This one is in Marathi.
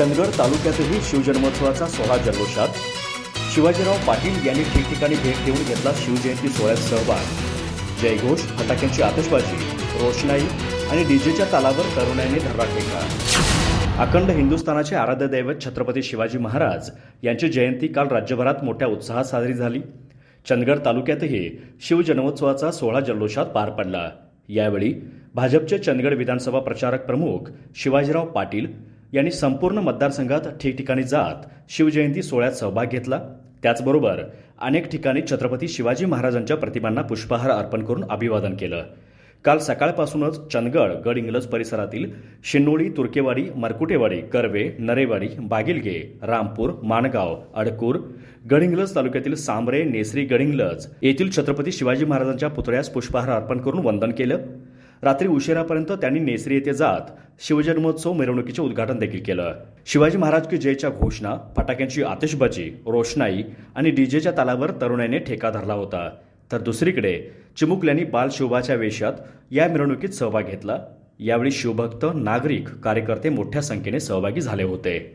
चंदगड तालुक्यातही शिवजन्मोत्सवाचा सोहळा जल्लोषात. शिवाजीराव पाटील यांनी ठिकठिकाणी भेट देऊन घेतला शिवजयंती सोहळ्यात सहभाग. जयघोष फटाक्यांची आतषबाजी रोषणाई आणि डीजेच्या तालावर तरुणाईने धरला ठेका अखंड हिंदुस्थानाचे आराध्य दैवत छत्रपती शिवाजी महाराज यांची जयंती काल राज्यभरात मोठ्या उत्साहात साजरी झाली. चंदगड तालुक्यातही शिवजन्मोत्सवाचा सोहळा जल्लोषात पार पडला. यावेळी भाजपचे चंदगड विधानसभा प्रचारक प्रमुख शिवाजीराव पाटील यांनी संपूर्ण मतदारसंघात ठिकठिकाणी जात शिवजयंती सोहळ्यात सहभाग घेतला. त्याचबरोबर अनेक ठिकाणी छत्रपती शिवाजी महाराजांच्या प्रतिमांना पुष्पहार अर्पण करून अभिवादन केलं. काल सकाळपासूनच चंदगड गडहिंग्लज परिसरातील शिन्नोळी तुर्केवाडी मरकुटेवाडी कर्वे नरेवाडी बागिलगे रामपूर माणगाव अडकूर गडहिंग्लज तालुक्यातील सांबरे नेसरी गडहिंग्लज येथील छत्रपती शिवाजी महाराजांच्या पुतळ्यास पुष्पहार अर्पण करून वंदन केलं. रात्री उशिरापर्यंत त्यांनी नेसरी येथे जात शिवजन्मोत्सव मिरवणुकीचे उद्घाटन देखील केलं. शिवाजी महाराज की जयच्या घोषणा फटाक्यांची आतिषबाजी रोषणाई आणि डीजेच्या तालावर तरुणाईने ठेका धरला होता. तर दुसरीकडे चिमुकल्यांनी बालशिवबाच्या वेशात या मिरवणुकीत सहभाग घेतला. यावेळी शिवभक्त नागरिक कार्यकर्ते मोठ्या संख्येने सहभागी झाले होते.